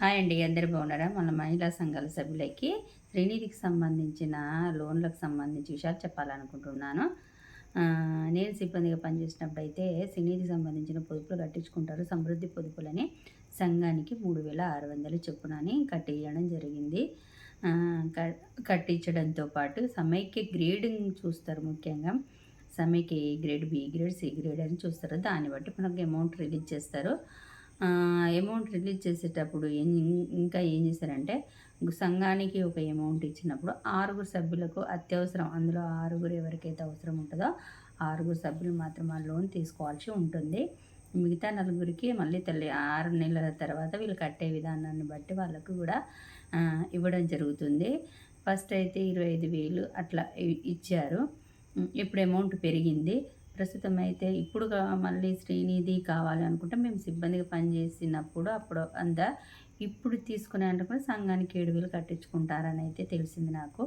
Hi అండి అందరు బాగున్నారా? మన మహిళా సంఘాల సభ్యులకి శ్రీనిధికి సంబంధించిన లోన్లకు సంబంధించి విషయాలు చెప్పాలనుకుంటున్నాను. నేను సిబ్బందిగా పనిచేసినప్పుడు అయితే శ్రీనిధికి సంబంధించిన పొదుపులు కట్టించుకుంటారు. సమృద్ధి పొదుపులని సంఘానికి మూడు వేల ఆరు వందలు చొప్పునని కట్టించడం జరిగింది. క- కట్టించడంతో పాటు సమైక్య గ్రేడింగ్ చూస్తారు ముఖ్యంగా. సమైక్య A grade B grade C grade అని చూస్తారు. దాన్ని బట్టి మనకు అమౌంట్ రిలీజ్ చేస్తారు. అమౌంట్ రిలీజ్ చేసేటప్పుడు ఏం ఇంకా ఏం చేశారంటే సంఘానికి ఒక అమౌంట్ ఇచ్చినప్పుడు ఆరుగురు సభ్యులకు అత్యవసరం అందులో ఆరుగురు ఎవరికైతే అవసరం ఉంటుందో ఆరుగురు సభ్యులు మాత్రం ఆ లోన్ తీసుకోవాల్సి ఉంటుంది. మిగతా నలుగురికి మళ్ళీ తల్లి ఆరు నెలల తర్వాత వీళ్ళు కట్టే విధానాన్ని బట్టి వాళ్ళకు కూడా ఇవ్వడం జరుగుతుంది. ఫస్ట్ అయితే ఇరవై ఐదు వేలు అట్లా ఇచ్చారు. ఇప్పుడు అమౌంట్ పెరిగింది. ప్రస్తుతం అయితే ఇప్పుడు మళ్ళీ శ్రీనిధి కావాలి అనుకుంటే మేము సిబ్బందిగా పనిచేసినప్పుడు అప్పుడు అంత ఇప్పుడు తీసుకునే అంటే సంఘానికి ఏడు వేలు కట్టించుకుంటారని అయితే తెలిసింది నాకు.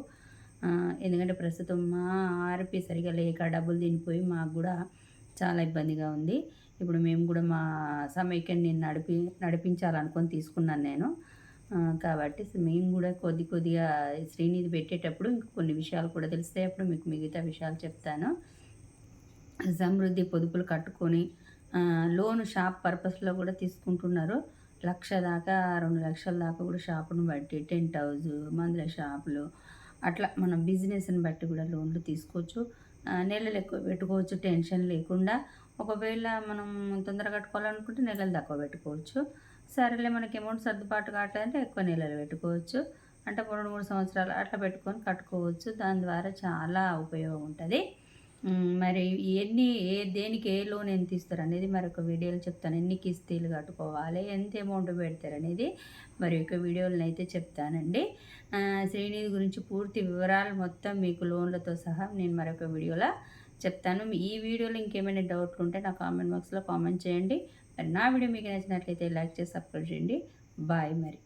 ఎందుకంటే ప్రస్తుతం మా ఆర్పి సరిగా లేక డబ్బులు తినిపోయి మాకు కూడా చాలా ఇబ్బందిగా ఉంది. ఇప్పుడు మేము కూడా మా సమైక్యాన్ని నడిపి నడిపించాలనుకొని తీసుకున్నాను నేను. కాబట్టి మేము కూడా కొద్ది కొద్దిగా శ్రీనిధి పెట్టేటప్పుడు ఇంకా కొన్ని విషయాలు కూడా తెలిస్తే అప్పుడు మీకు మిగతా విషయాలు చెప్తాను. సమృద్ధి పొదుపులు కట్టుకొని లోన్ షాప్ పర్పస్లో కూడా తీసుకుంటున్నారు. లక్ష దాకా రెండు లక్షల దాకా కూడా షాపును బట్టి టెంట్ హౌస్ మందుల షాపులు అట్లా మనం బిజినెస్ని బట్టి కూడా లోన్లు తీసుకోవచ్చు. నెలలు ఎక్కువ పెట్టుకోవచ్చు టెన్షన్ లేకుండా. ఒకవేళ మనం తొందరగా కట్టుకోవాలనుకుంటే నెలలు తక్కువ పెట్టుకోవచ్చు. సరేలే మనకి అమౌంట్ సర్దుబాటు కావట్లేదంటే ఎక్కువ నెలలు పెట్టుకోవచ్చు. అంటే రెండు మూడు సంవత్సరాలు అట్లా పెట్టుకొని కట్టుకోవచ్చు. దాని ద్వారా చాలా ఉపయోగం ఉంటుంది. మరి ఎన్ని ఏ దేనికి ఏ లోన్ ఎంత ఇస్తారు అనేది మరొక వీడియోలో చెప్తాను. ఎన్ని కిస్తీలు కట్టుకోవాలి ఎంత అమౌంట్ పెడతారు అనేది మరి ఒక వీడియోలను అయితే చెప్తానండి. శ్రీనిధి గురించి పూర్తి వివరాలు మొత్తం మీకు లోన్లతో సహా నేను మరొక వీడియోలో చెప్తాను. ఈ వీడియోలో ఇంకేమైనా డౌట్లు ఉంటే నా కామెంట్ బాక్స్లో కామెంట్ చేయండి. మరి నా వీడియో మీకు నచ్చినట్లయితే లైక్ చేసి సబ్స్క్రైబ్ చేయండి. బాయ్ మరి.